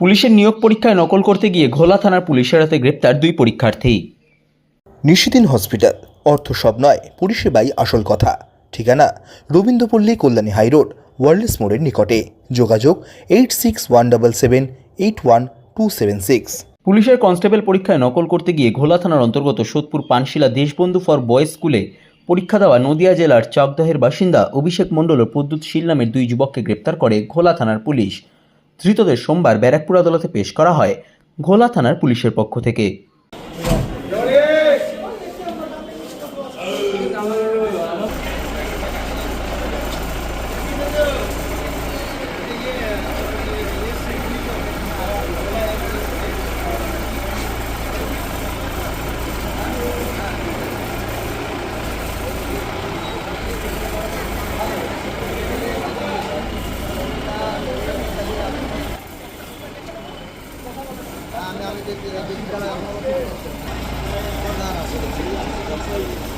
পুলিশের নিয়োগ পরীক্ষায় নকল করতে গিয়ে ঘোলা থানার পুলিশের হাতে গ্রেপ্তার দুই পরীক্ষার্থী। নিশিদিন হসপিটাল অর্থ সব নয় পরিষেবাই আসল কথা। ঠিকানা রবীন্দ্রপল্লী কল্যাণী হাইরোড ওয়ার্ল্ডস মোড়ের নিকটে। যোগাযোগ eight six one double seven eight one two seven six. পুলিশের কনস্টেবল পরীক্ষায় নকল করতে গিয়ে ঘোলা থানার অন্তর্গত সোদপুর পানশিলা দেশবন্ধু ফর বয়েজ স্কুলে পরীক্ষা দেওয়া নদিয়া জেলার চাকদহের বাসিন্দা অভিষেক মণ্ডল ও প্রদ্যুৎ শীল নামের দুই যুবককে গ্রেপ্তার করে ঘোলা থানার পুলিশ। ধৃতদের সোমবার ব্যারাকপুর আদালতে পেশ করা হয় ঘোলা থানার পুলিশের পক্ষ থেকে। Thank you.